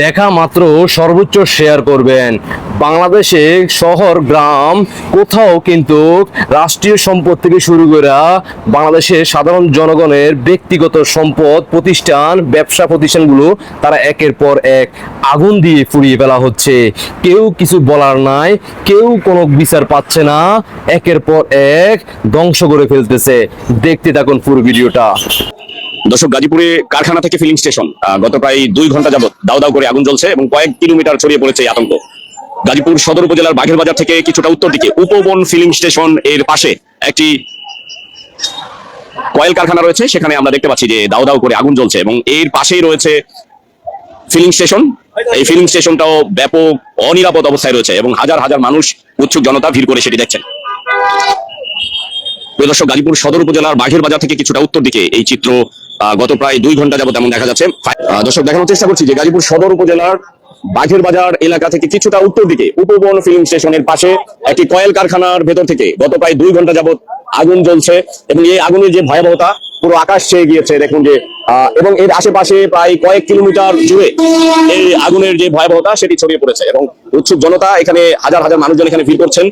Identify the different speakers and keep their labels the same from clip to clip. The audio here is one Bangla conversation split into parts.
Speaker 1: দেখা মাত্র সর্বোচ্চ শেয়ার করবেন। বাংলাদেশে শহর, গ্রাম, কোথাও কিন্তু রাষ্ট্রীয় সম্পদ থেকে শুরু করে বাংলাদেশের সাধারণ জনগণের ব্যক্তিগত সম্পদ, প্রতিষ্ঠান, ব্যবসা প্রতিষ্ঠানগুলো তারা একের পর এক আগুন দিয়ে পুড়িয়ে ফেলা হচ্ছে। কেউ কিছু বলার নাই, কেউ কোনো বিচার পাচ্ছে না, একের পর এক ধ্বংস করে ফেলতেছে। দেখতে থাকুন পুরো ভিডিওটা।
Speaker 2: দর্শক, গাজীপুরে কারখানা থেকে ফিলিং স্টেশন গত প্রায় দুই ঘণ্টা যাবত দাও দাও করে আগুন জ্বলছে এবং কয়েক কিলোমিটার ছড়িয়ে পড়েছে আতঙ্ক। গাজীপুর সদর উপজেলার বাঘের বাজার থেকে কিছুটা উত্তর দিকে উপবন ফিলিং স্টেশনের পাশে একটি কয়েল কারখানা রয়েছে। সেখানে আমরা দেখতে পাচ্ছি যে দাও দাও করে আগুন জ্বলছে এবং এর পাশেই রয়েছে ফিলিং স্টেশন এই ফিলিং স্টেশনটাও ব্যাপক অনিরাপদ অবস্থায় রয়েছে এবং হাজার হাজার মানুষ, উৎসুক জনতা ভিড় করে সেটি দেখছেন। দর্শক, গাজীপুর সদর উপজেলার বাঘের বাজার থেকে কিছুটা উত্তর দিকে এই চিত্র গত প্রায় দুই ঘণ্টা যাবত এমন দেখা যাচ্ছে। দর্শক, দেখানোর চেষ্টা করছি যে গাজীপুর সদর উপজেলার বাঘের বাজার এলাকা থেকে কিছুটা উত্তর দিকে উপবন ফিল্ম স্টেশনের পাশে একটি কয়েল কারখানার ভেতর থেকে গত প্রায় দুই ঘণ্টা যাবত আগুন জ্বলছে এবং এই আগুনের যে ভয়াবহতা, পুরো আকাশ ছেয়ে গিয়েছে। দেখুন যে এবং এর আশেপাশে প্রায় কয়েক কিলোমিটার জুড়ে এই আগুনের যে ভয়াবহতা, সেটি ছড়িয়ে পড়েছে এবং উৎসুক জনতা এখানে হাজার হাজার মানুষজন এখানে ভিড় করছেন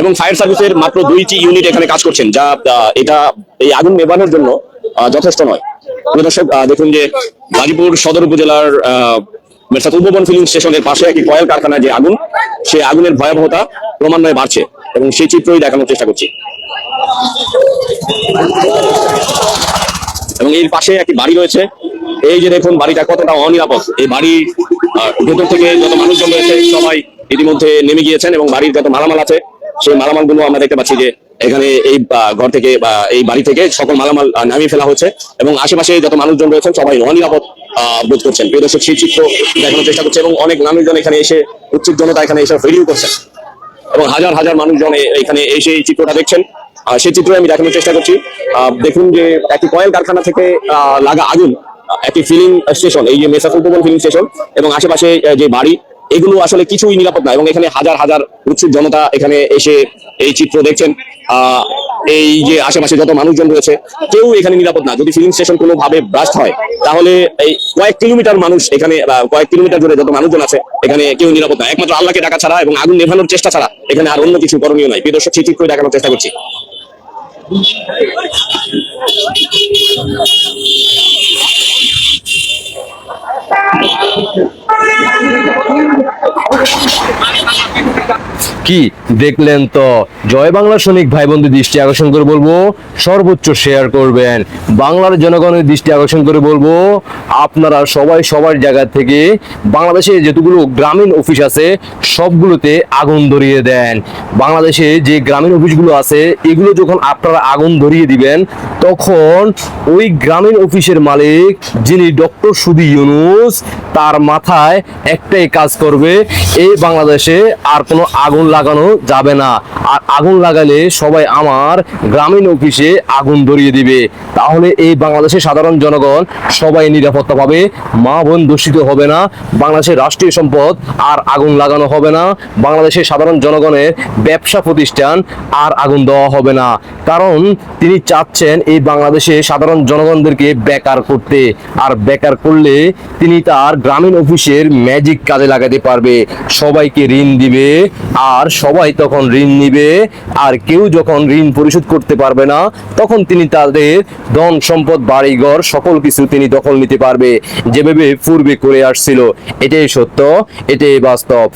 Speaker 2: এবং ফায়ার সার্ভিসের মাত্র দুইটি ইউনিট এখানে কাজ করছেন, যা এটা এই আগুন নেভানোর জন্য যথেষ্ট নয়। দর্শক দেখুন যে গাজীপুর সদর উপজেলার মেরসাদ উপবন ফিলিং স্টেশনের পাশে একটি কয়েল কারখানায় যে আগুন, সেই আগুনের ভয়াবহতা ক্রমান্বয়ে বাড়ছে এবং সেই চিত্রই দেখানোর চেষ্টা করছি। এবং এর পাশে একটি বাড়ি রয়েছে। এই যে দেখুন বাড়িটা কতটা অনিরাপদ। এই বাড়ি ভেতর থেকে যত মানুষজন রয়েছে, সবাই ইতিমধ্যে নেমে গিয়েছেন এবং বাড়ির যত মালামাল আছে সেই মালামালগুলো আমরা দেখতে পাচ্ছি যে এখানে এই ঘর থেকে বা এই বাড়ি থেকে সকল মালামাল নামিয়ে ফেলা হচ্ছে এবং আশেপাশে যত মানুষজন রয়েছেন সবাই অনিরাপদ বোধ করছেন। প্রিয় দর্শক, সেই চিত্র দেখানোর চেষ্টা করছে এবং অনেক মানুষজন এখানে এসে উচ্ছিক জনতা এখানে এসে ভিডিও করছেন এবং হাজার হাজার মানুষজন এখানে এসে এই চিত্রটা দেখছেন। সেই চিত্র আমি দেখানোর চেষ্টা করছি। দেখুন যে একটি কয়েল কারখানা থেকে লাগা আগুন একটি ফিলিং স্টেশন এই যে মেসাফ উপবন ফিলিং স্টেশন এবং আশেপাশে যে বাড়ি এগুলো আসলে কিছুই নিরাপদ না এবং এখানে হাজার হাজার উৎসুক জনতা এখানে এসে এই চিত্র দেখছেন। এই যে আশেপাশে যত মানুষজন রয়েছে, কেউ এখানে নিরাপদ না। যদি ফিলিং স্টেশন কোনোভাবে ব্রাস্ট হয়, তাহলে এই কয়েক কিলোমিটার মানুষ এখানে কয়েক কিলোমিটার জুড়ে যত মানুষজন আছে, এখানে কেউ নিরাপদ না। একমাত্র আল্লাহকে ডাকা ছাড়া এবং আগুন নেভানোর চেষ্টা ছাড়া এখানে আর অন্য কিছু করণীয় নাই। প্রিয় দর্শক চিত্রই দেখানোর চেষ্টা করছি।
Speaker 1: কি দেখলেন তো? জয় বাংলা সৈনিক ভাই বন্ধু দৃষ্টি আকর্ষণ করে বলব, সর্বোচ্চ শেয়ার করবেন। বাংলার জনগণের দৃষ্টি আকর্ষণ করে বলব, আপনারা সবাই সবার জায়গা থেকে বাংলাদেশে যেগুলো গ্রামীণ অফিস আছে, সবগুলোতে আগুন ধরিয়ে দেন। বাংলাদেশে যে গ্রামীণ অফিসগুলো আছে, এগুলো যখন আপনারা আগুন ধরিয়ে দিবেন, তখন ওই গ্রামীণ অফিসের মালিক, যিনি ডক্টর সুদি ইউনুস, তার মাথায় একটাই কাজ করবে, এই বাংলাদেশে আর কোনো আগুন লাগানো যাবে না। আর আগুন লাগালে সবাই আমার গ্রামীণ অফিসে আগুন ধরিয়ে দিবে। তাহলে এই বাংলাদেশের সাধারণ জনগণ সবাই নিরাপত্তা পাবে, মা বোন দূষিত হবে না, বাংলাদেশের রাষ্ট্রীয় সম্পদ আর আগুন লাগানো হবে না, বাংলাদেশের সাধারণ জনগণের ব্যবসা প্রতিষ্ঠান আর আগুন দেওয়া হবে না। কারণ তিনি চাচ্ছেন এই বাংলাদেশে সাধারণ জনগণদেরকে বেকার করতে। আর বেকার করলে তিনি তার গ্রামীণ অফিসের ম্যাজিক কাজে লাগাতে পারবে, সবাইকে ঋণ দিবে, আর সবাই তখন ঋণ নিবে, আর কেউ যখন ঋণ পরিশোধ করতে পারবে না, তখন তিনি তাদের ধন সম্পদ বাড়িঘর সকল কিছু তিনি দখল নিতে পারবে যেভাবে পূর্বে করে আসছিল। এটাই সত্য, এটাই বাস্তব।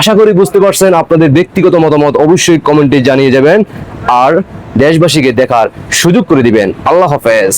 Speaker 1: আশা করি বুঝতে পারছেন, আপনাদের ব্যক্তিগত মতামত অবশ্যই কমেন্টে জানিয়ে যাবেন, আর দেশবাসীকে দেখার সুযোগ করে দিবেন। আল্লাহ হাফেজ।